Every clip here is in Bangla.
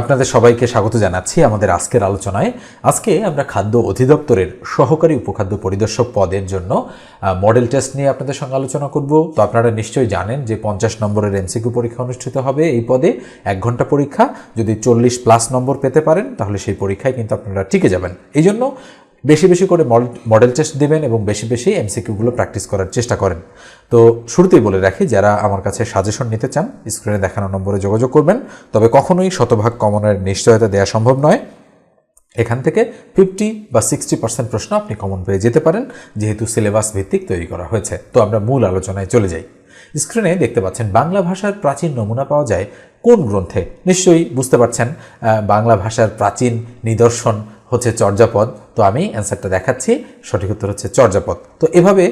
আপনাদের সবাইকে স্বাগত জানাচ্ছি আমাদের আজকের আলোচনায়। আজকে আমরা খাদ্য অধিদপ্তরের সহকারী উপখাদ্য পরিদর্শক পদের জন্য মডেল টেস্ট নিয়ে আপনাদের সঙ্গে আলোচনা করব। তো আপনারা নিশ্চয়ই জানেন যে পঞ্চাশ নম্বরের এমসিকিউ পরীক্ষা অনুষ্ঠিত হবে এই পদে, এক ঘণ্টা পরীক্ষা। যদি চল্লিশ প্লাস নম্বর পেতে পারেন, তাহলে সেই পরীক্ষায় কিন্তু আপনারা টিকে যাবেন। এই জন্য বেশি বেশি করে মডেল টেস্ট দেবেন এবং বেশি বেশি এমসিকিউগুলো প্র্যাকটিস করার চেষ্টা করেন। তো শুরুতেই বলে রাখি, যারা আমার কাছে সাজেশন নিতে চান স্ক্রিনে দেখানো নম্বরে যোগাযোগ করবেন। তবে কখনোই শতভাগ কমনের নিশ্চয়তা দেওয়া সম্ভব নয়। এখান থেকে ফিফটি বা সিক্সটি পার্সেন্ট প্রশ্ন আপনি কমন পেয়ে যেতে পারেন, যেহেতু সিলেবাস ভিত্তিক তৈরি করা হয়েছে। তো আমরা মূল আলোচনায় চলে যাই। স্ক্রিনে দেখতে পাচ্ছেন, বাংলা ভাষার প্রাচীন নমুনা পাওয়া যায় কোন গ্রন্থে? নিশ্চয়ই বুঝতে পারছেন বাংলা ভাষার প্রাচীন নিদর্শন হচ্ছে চর্যাপদ। তো আমি অ্যান্সারটা দেখাচ্ছি। সঠিক উত্তর হচ্ছে চর্যাপদ। তো এভাবে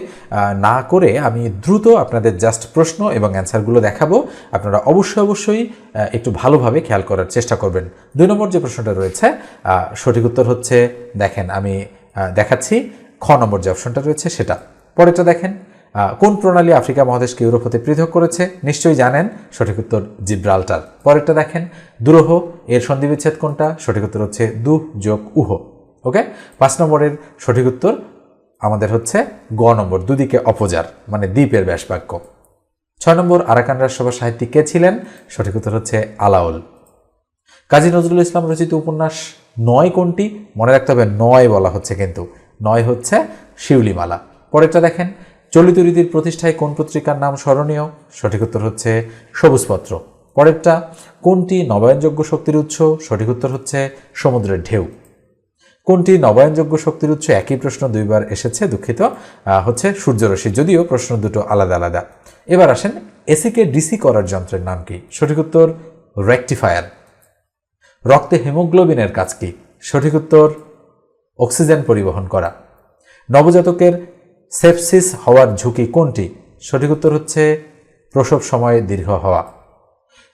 না করে আমি দ্রুত আপনাদের জাস্ট প্রশ্ন এবং অ্যান্সারগুলো দেখাবো। আপনারা অবশ্যই অবশ্যই একটু ভালোভাবে খেয়াল করার চেষ্টা করবেন। দুই নম্বর যে প্রশ্নটা রয়েছে সঠিক উত্তর হচ্ছে, দেখেন আমি দেখাচ্ছি, খ নম্বর যে অপশনটা রয়েছে সেটা। পরেরটা দেখেন কোন প্রণালী আফ্রিকা মহাদেশকে ইউরোপ হতে পৃথক করেছে, নিশ্চয়ই জানেন, সঠিক উত্তর জিব্রাল্টার। পরেরটা দেখেন, দুরহ, এর সন্ধিবিচ্ছেদ কোনটা? সঠিক উত্তর হচ্ছে দু যোগ উহ। ওকে? পাঁচ নম্বরের সঠিক উত্তর আমাদের হচ্ছে গ নম্বর, দুদিকে অপজার মানে দ্বীপের ব্যাসবাক্য। ছয় নম্বর, আরাকান রাজসভার সাহিত্যিক কে ছিলেন? সঠিক উত্তর হচ্ছে আলাউল। কাজী নজরুল ইসলাম রচিত উপন্যাস নয় কোনটি? মনে রাখতে হবে, নয় বলা হচ্ছে কিন্তু। নয় হচ্ছে শিউলিমালা। পরেরটা দেখেন চলিত রীতির প্রতিষ্ঠায় কোন পত্রিকার নাম স্মরণীয়? সঠিক উত্তর হচ্ছে সবুজপত্র। পরেরটা, কোনটি নবায়নযোগ্য শক্তির উৎস? সঠিক উত্তর হচ্ছে সমুদ্রের ঢেউ। কোনটি নবায়নযোগ্য শক্তির উৎস? একই প্রশ্ন দুইবার এসেছে, দুঃখিত। হচ্ছে সূর্যরশ্মি, যদিও প্রশ্ন দুটো আলাদা আলাদা। এবার আসেন এসিকে ডিসি করার যন্ত্রের নাম কি? সঠিক উত্তর, রেকটিফায়ার। রক্তে হিমোগ্লোবিনের কাজ কি? সঠিক উত্তর, অক্সিজেন পরিবহন করা। নবজাতকের সেপসিস হওয়ার ঝুঁকি কোনটি? সঠিক উত্তর হচ্ছে প্রসব সময়ে দীর্ঘ হওয়া।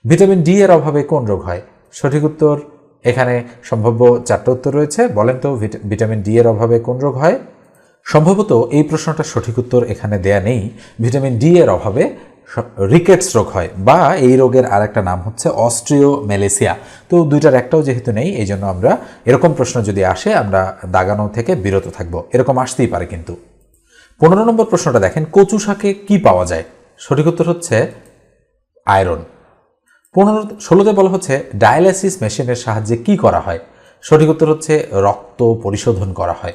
ভিটামিন ডি এর অভাবে কোন রোগ হয়? সঠিক উত্তর, এখানে সম্ভাব্য চারটা উত্তর রয়েছে। বলেন তো, ভিটা- ভিটামিন ডি এর অভাবে কোন রোগ হয়? সম্ভবত এই প্রশ্নটা সঠিক উত্তর এখানে দেয়া নেই। ভিটামিন ডি এর অভাবে রিকেটস রোগ হয় বা এই রোগের আরেকটা নাম হচ্ছে অস্ট্রিও ম্যালেসিয়া তো দুইটার একটাও যেহেতু নেই, এই জন্য আমরা এরকম প্রশ্ন যদি আসে, আমরা দাগানো থেকে বিরত থাকব। এরকম আসতেই পারে কিন্তু। পনেরো নম্বর প্রশ্নটা দেখেন, কচু শাকে কি পাওয়া যায়? সঠিক উত্তর হচ্ছে আয়রন। পনেরো, ষোলোতে বলা হচ্ছে ডায়ালাইসিস মেশিনের সাহায্যে কি করা হয়? সঠিক উত্তর হচ্ছে রক্ত পরিশোধন করা হয়।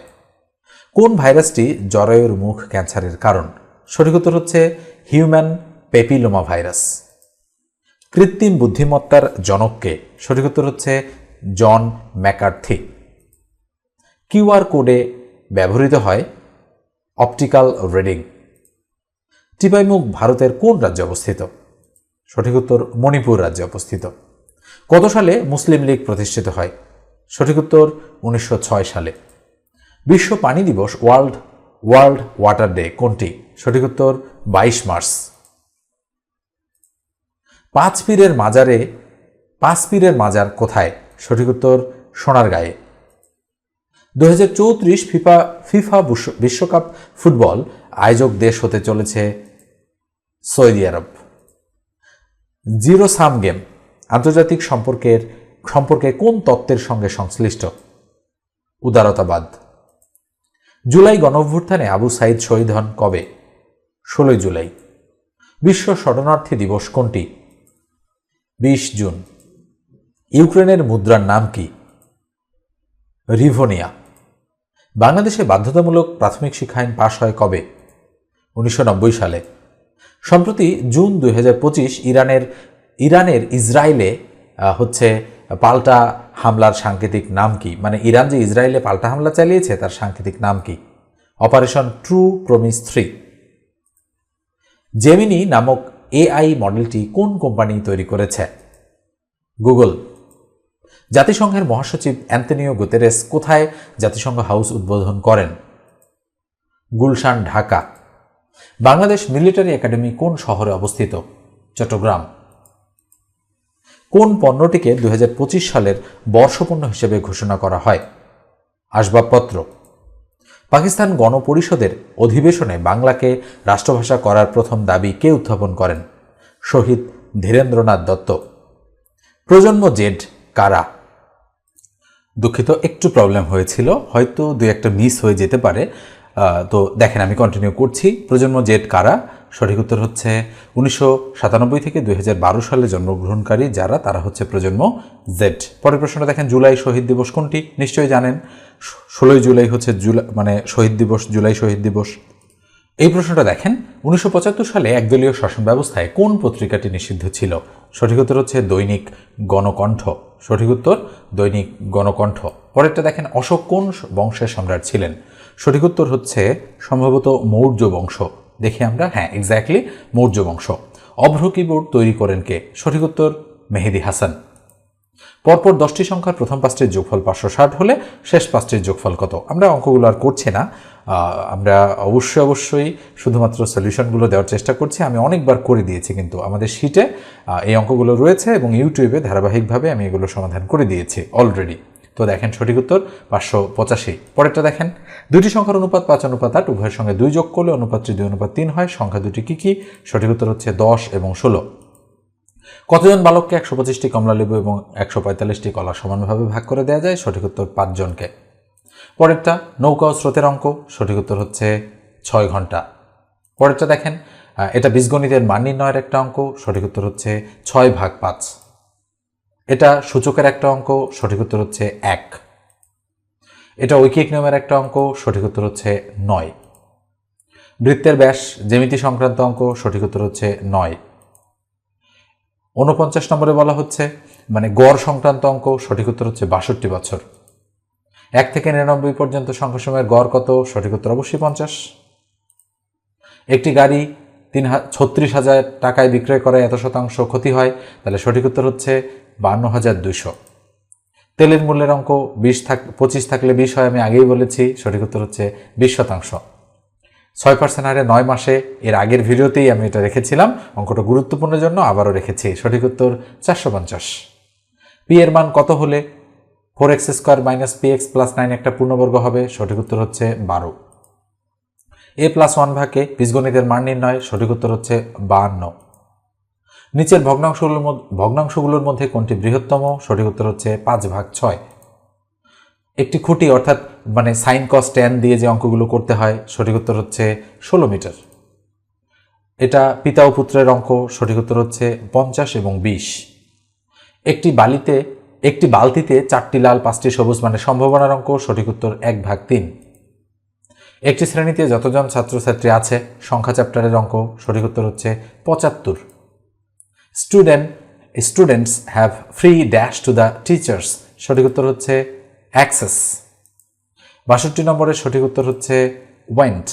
কোন ভাইরাসটি জরায়ুর মুখ ক্যান্সারের কারণ? সঠিক উত্তর হচ্ছে হিউম্যান পেপিলোমা ভাইরাস। কৃত্রিম বুদ্ধিমত্তার জনককে সঠিক উত্তর হচ্ছে জন ম্যাকার্থি। কিউআর কোডে ব্যবহৃত হয় অপটিক্যাল রিডিং। টিপাইমুখ ভারতের কোন রাজ্যে অবস্থিত? সঠিক উত্তর, মণিপুর রাজ্যে অবস্থিত। কত সালে মুসলিম লীগ প্রতিষ্ঠিত হয়? সঠিক উত্তর, উনিশশো ছয় সালে। বিশ্ব পানি দিবস ওয়ার্ল্ড ওয়ার্ল্ড ওয়াটার ডে কোনটি? সঠিক উত্তর, বাইশ মার্চ। পাঁচ পীরের মাজারে, পাঁচ পীরের মাজার কোথায়? সঠিক উত্তর সোনার গায়ে ফিফা ফিফা বিশ্ব- বিশ্বকাপ ফুটবল আয়োজক দেশ হতে চলেছে Saudi Arab. Zero sum game, আন্তর্জাতিক সম্পর্কের, সম্পর্কে কোন তত্ত্বের সঙ্গে সংশ্লিষ্ট? উদারতাবাদ। জুলাই গণঅভ্যুত্থানে আবু সাইদ শহীদ হন কবে? ষোলোই জুলাই। বিশ্ব শরণার্থী দিবস কোনটি? বিশ জুন। ইউক্রেনের মুদ্রার নাম কি? রিভোনিয়া। বাংলাদেশে বাধ্যতামূলক প্রাথমিক শিক্ষা আইন পাশ হয় কবে? উনিশশো নব্বই সালে। সম্প্রতি জুন দুই হাজার পঁচিশ ইরানের ইরানের ইসরায়েলে হচ্ছে পাল্টা হামলার সাংকেতিক নাম কি? মানে ইরান যে ইসরায়েলে পাল্টা হামলা চালিয়েছে, তার সাংকেতিক নাম কি? Operation true promise three. Gemini নামক এআই মডেলটি কোন কোম্পানি তৈরি করেছে? গুগল। জাতিসংঘের মহাসচিব অ্যান্টনিও গুতেরেস কোথায় জাতিসংঘ হাউস উদ্বোধন করেন? গুলশান, ঢাকা। বাংলাদেশ মিলিটারি একাডেমি কোন শহরে অবস্থিত? চট্টগ্রাম। কোন পণ্যটিকে দুই সালের বর্ষপণ্য হিসেবে ঘোষণা করা হয়? আসবাবপত্র। পাকিস্তান গণপরিষদের অধিবেশনে বাংলাকে রাষ্ট্রভাষা করার প্রথম দাবি কে উত্থাপন করেন? শহীদ ধীরেন্দ্রনাথ দত্ত। প্রজন্ম জেড কারা? দুঃখিত, একটু প্রবলেম হয়েছিল, হয়তো দুই একটা মিস হয়ে যেতে পারে। তো দেখেন, আমি কন্টিনিউ করছি। প্রজন্ম জেড কারা? সঠিক উত্তর হচ্ছে উনিশশো সাতানব্বই থেকে দুই হাজার বারো সালে জন্মগ্রহণকারী যারা, তারা হচ্ছে প্রজন্ম জেড পরের প্রশ্নটা দেখেন, জুলাই শহীদ দিবস কোনটি? নিশ্চয়ই জানেন। ষোলোই জুলাই হচ্ছে জুলাই মানে শহীদ দিবস, জুলাই শহীদ দিবস। এই প্রশ্নটা দেখেন, উনিশশো পঁচাত্তর সালে একদলীয় শাসন ব্যবস্থায় কোন পত্রিকাটি নিষিদ্ধ ছিল? সঠিক উত্তর হচ্ছে দৈনিক গণকণ্ঠ। সঠিক উত্তর, দৈনিক গণকণ্ঠ। পরেরটা দেখেন, অশোক কোন বংশের সম্রাট ছিলেন? সঠিক উত্তর হচ্ছে সম্ভবত মৌর্য বংশ। দেখি আমরা হ্যাঁ এক্স্যাক্টলি মৌর্য বংশ। অভ্র কিবোর্ড তৈরি করেন কে? সঠিক উত্তর, মেহেদি হাসান। পরপর দশটি সংখ্যার প্রথম পাঁচটির যোগফল পাঁচশো ষাট হলে শেষ পাঁচটির যোগফল কত? আমরা অঙ্কগুলো আর করছি না। আমরা অবশ্যই অবশ্যই শুধুমাত্র সলিউশনগুলো দেওয়ার চেষ্টা করছি। আমি অনেকবার করে দিয়েছি কিন্তু আমাদের শিটে এই অঙ্কগুলো রয়েছে এবং ইউটিউবে ধারাবাহিকভাবে আমি এগুলো সমাধান করে দিয়েছি অলরেডি। তো দেখেন সঠিক উত্তর, পাঁচশো পঁচাশি। পরেরটা দেখেন। দুটি সংখ্যার অনুপাত পাঁচ, অনুপাত আট, উভয়ের সঙ্গে দুই যোগ করলে অনুপাতটি দুই, অনুপাত তিন হয়। সংখ্যা দুটি কী কী? সঠিক উত্তর হচ্ছে দশ এবং ষোলো। কতজন বালককে একশো পঁচিশটি কমলালেবু এবং একশো পঁয়তাল্লিশটি কলা সমানভাবে ভাগ করে দেওয়া যায়? সঠিক উত্তর পাঁচজনকে। পরেরটা, নৌকা ও স্রোতের অঙ্ক। সঠিক উত্তর হচ্ছে ছয় ঘণ্টা। পরেরটা দেখেন এটা বীজগণিতের মান নির্ণয়ের একটা অঙ্ক। সঠিক উত্তর হচ্ছে ছয় ভাগ পাঁচ। এটা সূচকের একটা অঙ্ক। সঠিক উত্তর হচ্ছে এক। এটা ঐকিক নিয়মের একটা অঙ্ক। সঠিক উত্তর হচ্ছে নয়। বৃত্তের ব্যাস, জ্যামিতি সংক্রান্ত অঙ্ক। সঠিক উত্তর হচ্ছে নয়। উনপঞ্চাশ নম্বরে বলা হচ্ছে মানে গড় সংক্রান্ত অঙ্ক, সঠিক উত্তর হচ্ছে বাষট্টি বছর। এক থেকে নিরানব্বই পর্যন্ত সংখ্যাসমূহের গড় কত? সঠিক উত্তর অবশ্যই পঞ্চাশ। একটি গাড়ি তিন ছত্রিশ হাজার টাকায় বিক্রয় করে এত শতাংশ ক্ষতি হয়, তাহলে সঠিক উত্তর হচ্ছে বান্ন হাজার দুইশো। তেলের মূল্যের অঙ্ক বিশ থাক পঁচিশ থাকলে বিশ হয়, আমি আগেই বলেছি, সঠিক উত্তর হচ্ছে বিশ শতাংশ। ছয় পার্সেন্ট হারে নয় মাসে এর আগের ভিডিওতেই আমি এটা রেখেছিলাম। অঙ্কটা গুরুত্বপূর্ণের জন্য আবারও রেখেছি। সঠিক উত্তর চারশো পঞ্চাশ। পি এর মান কত হলে four x square minus p x plus nine একটা পূর্ণবর্গ হবে? সঠিক উত্তর হচ্ছে বারো। এ প্লাস ওয়ান ভাগে বীজগণিতের মান নির্ণয়, সঠিক উত্তর হচ্ছে বাহান্ন। নিচের ভগ্নাংশগুলোর ভগ্নাংশগুলোর মধ্যে কোনটি বৃহত্তম? সঠিক উত্তর হচ্ছে পাঁচ ভাগ ছয়। একটি খুঁটি, অর্থাৎ মানে সাইন কস ট্যান দিয়ে যে অঙ্কগুলো করতে হয়, সঠিক উত্তর হচ্ছে ষোলো মিটার। এটা পিতা ও পুত্রের অঙ্ক, সঠিক উত্তর হচ্ছে পঞ্চাশ এবং বিশ। একটি বালিতে, একটি বালতিতে চারটি লাল, পাঁচটি সবুজ মানে সম্ভাবনার অঙ্ক, সঠিক উত্তর এক ভাগ তিন। একটি শ্রেণীতে যতজন ছাত্রছাত্রী আছে, সংখ্যা চ্যাপ্টারের অঙ্ক, সঠিক উত্তর হচ্ছে পঁচাত্তর। Student students have free dash to the teachers, সঠিক উত্তর হচ্ছে অ্যাক্সেস বাষট্টি নম্বরের সঠিক উত্তর হচ্ছে ওয়েন্ট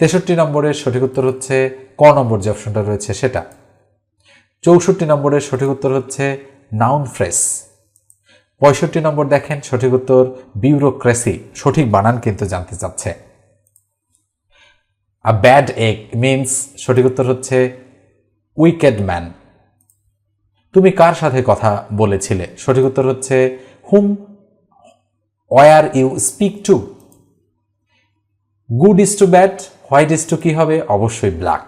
তেষট্টি নম্বরের সঠিক উত্তর হচ্ছে ক নম্বর যে অপশনটা রয়েছে সেটা। চৌষট্টি নম্বরের সঠিক উত্তর হচ্ছে নাউন ফ্রেস পঁয়ষট্টি নম্বর দেখেন, সঠিক উত্তর বিউরোক্রেসি সঠিক বানান কিন্তু জানতে চাচ্ছে। আ ব্যাড এগ মিনস সঠিক উত্তর হচ্ছে উইকেড ম্যান তুমি কার সাথে কথা বলেছিলে? সঠিক উত্তর হচ্ছে whom were you speak to good is to bad white is to কি হবে? অবশ্যই black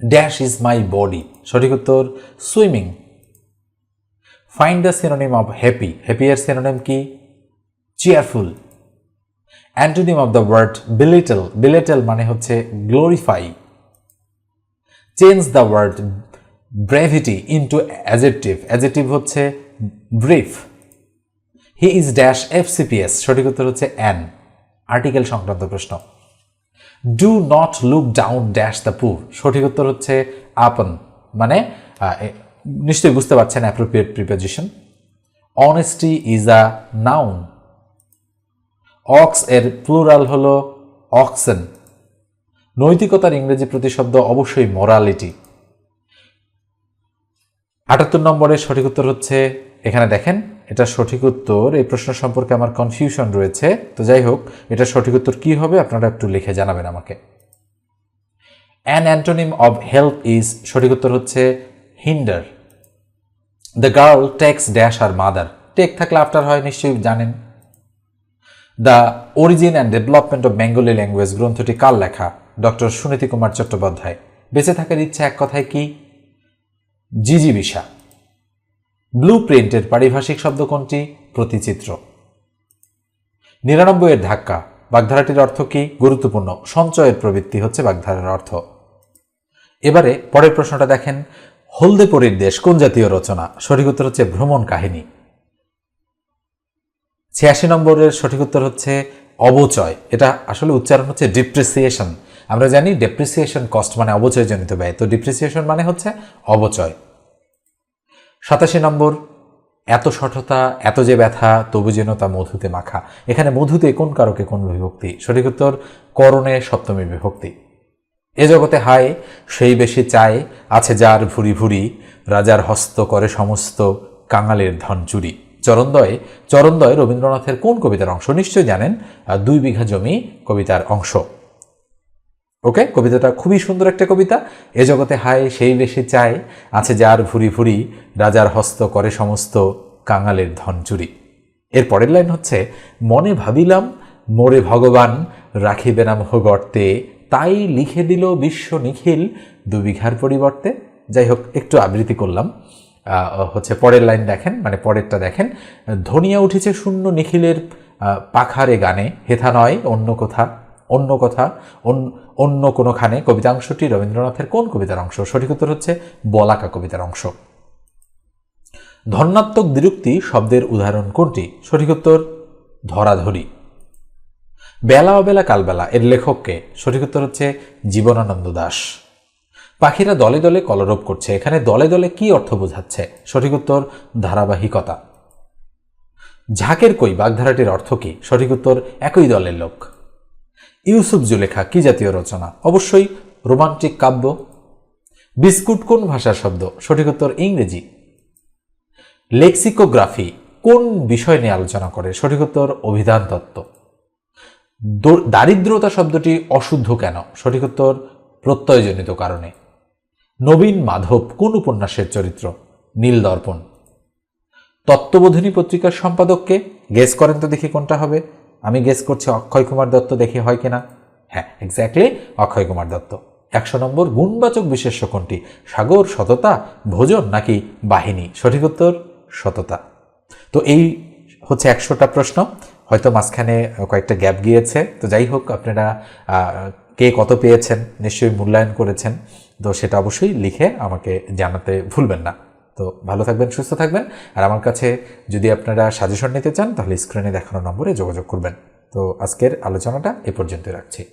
dash is my body সঠিক উত্তর swimming find the synonym of happy happy এর সিনোনিম কি? Cheerful antonym of the word belittle belittle মানে হচ্ছে glorify change the word brevity into adjective adjective হচ্ছে brief he is dash FCPS সঠিক উত্তর হচ্ছে অ্যান আর্টিকেল সংক্রান্ত প্রশ্ন। Do not look down dash the poor সঠিক উত্তর হচ্ছে আপন মানে নিশ্চয়ই বুঝতে পারছেন appropriate preposition honesty is a noun ox এর প্লুরাল হলো অক্সেন নৈতিকতার ইংরেজি প্রতিশব্দ অবশ্যই মোরালিটি আটাত্তর নম্বরের সঠিক উত্তর হচ্ছে, এখানে দেখেন এটা সঠিক উত্তর। এই প্রশ্ন সম্পর্কে আমার কনফিউশন রয়েছে। তো যাই হোক, এটা সঠিক উত্তর কি হবে আপনারা একটু লিখে জানাবেন আমাকে। An antonym of help is সঠিক উত্তর হচ্ছে hinder the girl takes dash her mother take থাকলে আফটার হয়, নিশ্চয়ই জানেন। The origin and development of Bengali language গ্রন্থটি কার লেখা? ডক্টর সুনীতি কুমার চট্টোপাধ্যায় বেঁচে থাকার ইচ্ছা এক কথায় কি? জিজি বিশা ব্লু প্রিন্টের পারিভাষিক শব্দ কোনটি? প্রতিচিত্র। নিরানব্বই এর ধাক্কা। বাগধারাটির অর্থ কি? গুরুত্বপূর্ণ। সঞ্চয়ের প্রবৃত্তি হচ্ছে বাগধারার অর্থ। এবারে পরের প্রশ্নটা দেখেন। হলদে পরীর দেশ কোন জাতীয় রচনা? সঠিক উত্তর হচ্ছে ভ্রমণ কাহিনী। ছিয়াশি নম্বরের সঠিক উত্তর হচ্ছে অবচয়। এটা আসলে উচ্চারণ হচ্ছে ডিপ্রিসিয়েশন আমরা জানি ডেপ্রিসিয়েশন কস্ট মানে অবচয়জনিত ব্যয়। তো ডিপ্রিসিয়েশন মানে হচ্ছে অবচয়। সাতাশি নম্বর, এত সঠতা এত যে ব্যথা, তবু যেন তা মধুতে মাখা। এখানে মধুতে কোন কারকে কোন বিভক্তি? সঠিক উত্তর, করণে সপ্তমী বিভক্তি। এ জগতে হায়, সেই বেশি চায়, আছে যার ভুরি ভুরি, রাজার হস্ত করে সমস্ত কাঙালের ধন চুরি। চরণদয় চরণদয় রবীন্দ্রনাথের কোন কবিতার অংশ? নিশ্চয়ই জানেন দুই বিঘা জমি কবিতার অংশ। ওকে কবিতাটা খুবই সুন্দর একটা কবিতা। এ জগতে হায় সেই বেশি চায় আছে যার ভুরি ভুরি, রাজার হস্ত করে সমস্ত কাঙালের ধন চুরি। এর পরের লাইন হচ্ছে, মনে ভাবিলাম, মোরে ভগবান, রাখিবে না মোহ গর্তে তাই লিখে দিল বিশ্ব নিখিল দু বিঘার পরিবর্তে। যাই হোক, একটু আবৃত্তি করলাম। হচ্ছে পরের লাইন দেখেন মানে পরেরটা দেখেন। ধনিয়া উঠেছে শূন্য নিখিলের পাখারে গানে, হেথা নয় অন্য কোথা। অন্য কথা, অন- অন্য কোনোখানে কবিতাংশটি রবীন্দ্রনাথের কোন কবিতার অংশ? সঠিক উত্তর হচ্ছে বলাকা কবিতার অংশ। ধর্নাত্মক বিরক্তি শব্দের উদাহরণ কোনটি? সঠিক উত্তর, ধরাধরি। বেলা অবেলা কালবেলা এর লেখককে সঠিক উত্তর হচ্ছে জীবনানন্দ দাস। পাখিরা দলে দলে কলরব করছে, এখানে দলে দলে কি অর্থ বোঝাচ্ছে? সঠিক উত্তর, ধারাবাহিকতা। ঝাঁকের কই, বাগধারাটির অর্থ কি? সঠিক উত্তর, একই দলের লোক। ইউসুফ জুলেখা কি জাতীয় রচনা? অবশ্যই রোমান্টিক কাব্য। বিস্কুট কোন ভাষার শব্দ? সঠিক উত্তর ইংরেজি। লেক্সিকোগ্রাফি কোন বিষয় নিয়ে আলোচনা করে? সঠিক উত্তর অভিধান তত্ত্ব। দারিদ্রতা শব্দটি অশুদ্ধ কেন? সঠিক উত্তর প্রত্যয়জনিত কারণে। নবীন মাধব কোন উপন্যাসের চরিত্র? নীল দর্পণ। তত্ত্ববোধিনী পত্রিকার সম্পাদককে গেস করেন তো দেখি কোনটা হবে। আমি গেস করছি অক্ষয় কুমার দত্ত দেখি হয় কিনা? হ্যাঁ এক্স্যাক্টলি অক্ষয় কুমার দত্ত। একশো নম্বর গুণবাচক বিশেষ্য কোনটি? সাগর, সততা, ভোজন নাকি বাহিনী? সঠিক উত্তর, সততা। তো এই হচ্ছে একশোটা প্রশ্ন। হয়তো মাঝখানে কয়েকটা গ্যাপ গিয়েছে। তো যাই হোক, আপনারা কে কত পেয়েছেন? নিশ্চয়ই মূল্যায়ন করেছেন। তো সেটা অবশ্যই লিখে আমাকে জানাতে ভুলবেন না। তো ভালো থাকবেন, সুস্থ থাকবেন। আর আমার কাছে যদি আপনারা সাজেশন নিতে চান, তাহলে স্ক্রিনে দেখানো নম্বরে যোগাযোগ করবেন। তো আজকের আলোচনাটা এ পর্যন্ত রাখছি।